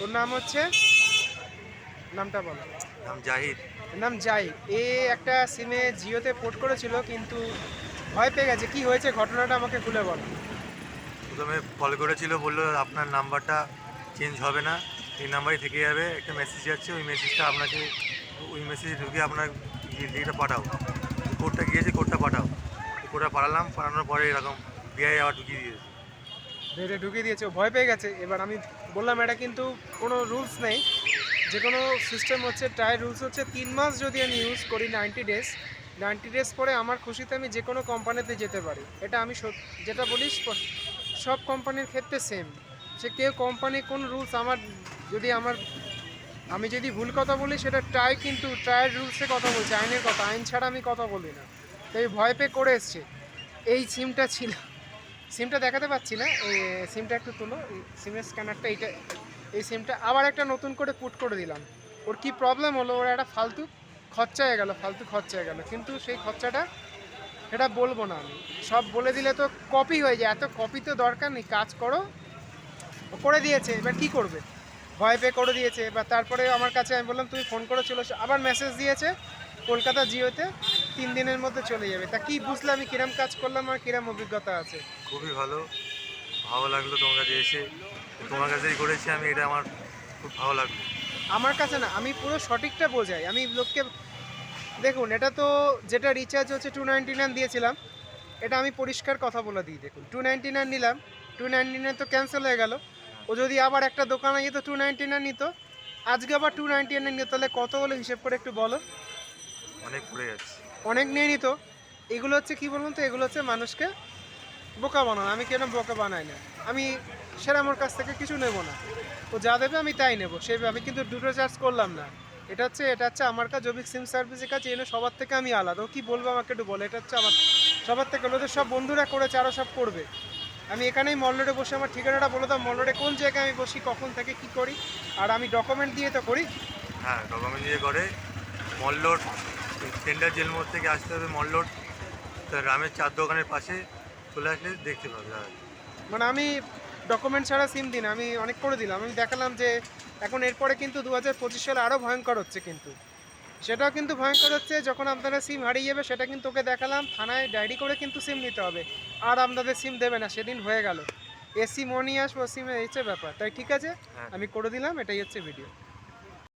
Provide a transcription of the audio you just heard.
তোর নাম হচ্ছে? নামটা বলো। নাম জাহিদ। নাম যাই এ একটা সিমে জিওতে পোর্ট করেছিল কিন্তু ভয় পেয়ে গেছে। কি হয়েছে? ঘটনাটা আমাকে খুলে বলো। প্রথমে কল করেছিল বলল আপনার নাম্বারটা চেঞ্জ হবে না। এই নাম্বারই থেকে যাবে। একটা মেসেজ যাচ্ছে ওই মেসেজটা আপনাকে ওই মেসেজ ঢুকে আপনার ইয়েটা পাঠাও। কোডটা গিয়েছে কোডটা পাঠাও। কোডটা পাঠালাম পাঠানোর পরে এরকম বিআই আবার ঢুকিয়ে দিয়েছে। ঢুকিয়ে দিয়েছে। ভয় পেয়ে গেছে। এবার আমি বললাম, এটা কিন্তু কোনো রুলস নেই। যে কোনো সিস্টেম হচ্ছে ট্রাই রুলস হচ্ছে। তিন মাস যদি আমি ইউজ করি নাইনটি ডেজ নাইনটি ডেজ পরে আমার খুশিতে আমি যে কোনো কোম্পানিতে যেতে পারি। এটা আমি যেটা বলি, সব কোম্পানির ক্ষেত্রে সেম সে কেউ কোম্পানি কোন রুলস আমার, যদি আমার, আমি যদি ভুল কথা বলি, সেটা ট্রাই কিন্তু ট্রায়ের রুলসে কথা বলছি, আইনের কথা, আইন ছাড়া আমি কথা বলি না। তাই ভয় পেয়ে করে এসছে। এই সিমটা ছিল। সিমটা দেখাতে পাচ্ছি না। এই সিমটা একটু তুলো। সিমের স্ক্যানারটা এইটা, এই সিমটা আবার একটা নতুন করে পুট করে দিলাম। ওর কি প্রবলেম হলো? ওর একটা ফালতু খরচা হয়ে গেল, ফালতু খরচা হয়ে গেল। কিন্তু সেই খরচাটা এটা বলব না আমি। সব বলে দিলে তো কপি হয়ে যায়। এত কপি তো দরকার নেই। কাজ করো। করে দিয়েছে। এবার কি করবে? ভয় পেয়ে করে দিয়েছে। এবার তারপরে আমার কাছে আমি বললাম, তুমি ফোন করেছিল। আবার মেসেজ দিয়েছে কলকাতা জিওতে। তিন দিনের মধ্যে চলে যাবে। তা কি বুঝলে? আমি কিরম কাজ করলাম আর কিরম অভিজ্ঞতা আছে? খুবই ভালো। ভালো লাগল তোমার কাছে এসে। তোমার কাছেই করেছি আমি এটা আমার খুব ভালো লাগল। আমার কাছে না আমি পুরো সঠিকটা বোঝাই। আমি লোককে দেখুন এটা তো যেটা রিচার্জ হচ্ছে টু নাইনটি নাইন দিয়েছিলাম এটা আমি পরিষ্কার কথা বলে দিই দেখুন। টু নাইনটি নাইন নিলাম টু নাইনটি নাইন তো ক্যান্সেল হয়ে গেল। ও যদি আবার একটা দোকানে যেত টু নাইনটি নাইন নিত আজকে আবার টু নাইনটি নাইন নিত তাহলে কত হলো? হিসেব করে একটু বলো। অনেক পড়ে যাচ্ছে। অনেক নিয়ে নিত এগুলো হচ্ছে কি বলুন তো? এগুলো হচ্ছে মানুষকে বোকা বানানো। আমি কেন বোকা বানাই না? আমি সেরা আমার কাছ থেকে কিছু নেব না। ও যা দেবে আমি তাই নেব। সেইভাবে আমি কিন্তু দুটো চার্জ করলাম না। এটা হচ্ছে এটা হচ্ছে আমার কাছে জবিক সিম সার্ভিসের কাছে এনে সবার থেকে আমি আলাদা। ও কি বলব আমাকে একটু বলে? এটা হচ্ছে আমার, সবার থেকে ওদের সব বন্ধুরা করেছে আরও সব করবে। আমি এখানেই মল্লরে বসে আমার ঠিকানাটা বলে দাও। মল্লরে কোন জায়গায় আমি বসি, কখন থেকে কি করি? আর আমি ডকুমেন্ট দিয়ে তো করি। হ্যাঁ ডকুমেন্ট দিয়ে করে। মল্লোড টেন্ডার জেল মোড় থেকে আসতে হবে মল্লোড তা রামের চার দোকানের পাশে চলে আসলে দেখতে পাবে মানে আমি ডকুমেন্ট ছাড়া সিম দিন আমি অনেক করে দিলাম। আমি দেখালাম যে এখন এরপরে কিন্তু দু হাজার পঁচিশ সালে আরও ভয়ঙ্কর হচ্ছে কিন্তু। সেটাও কিন্তু ভয়ঙ্কর হচ্ছে যখন আপনারা সিম হারিয়ে যাবে সেটা কিন্তু ওকে দেখালাম থানায় ডায়েরি করে কিন্তু সিম নিতে হবে। আর আপনাদের সিম দেবে না সেদিন হয়ে গেল। এসি মনি আসব সিমে হচ্ছে ব্যাপার। তাই ঠিক আছে? হ্যাঁ। আমি করে দিলাম এটাই হচ্ছে ভিডিও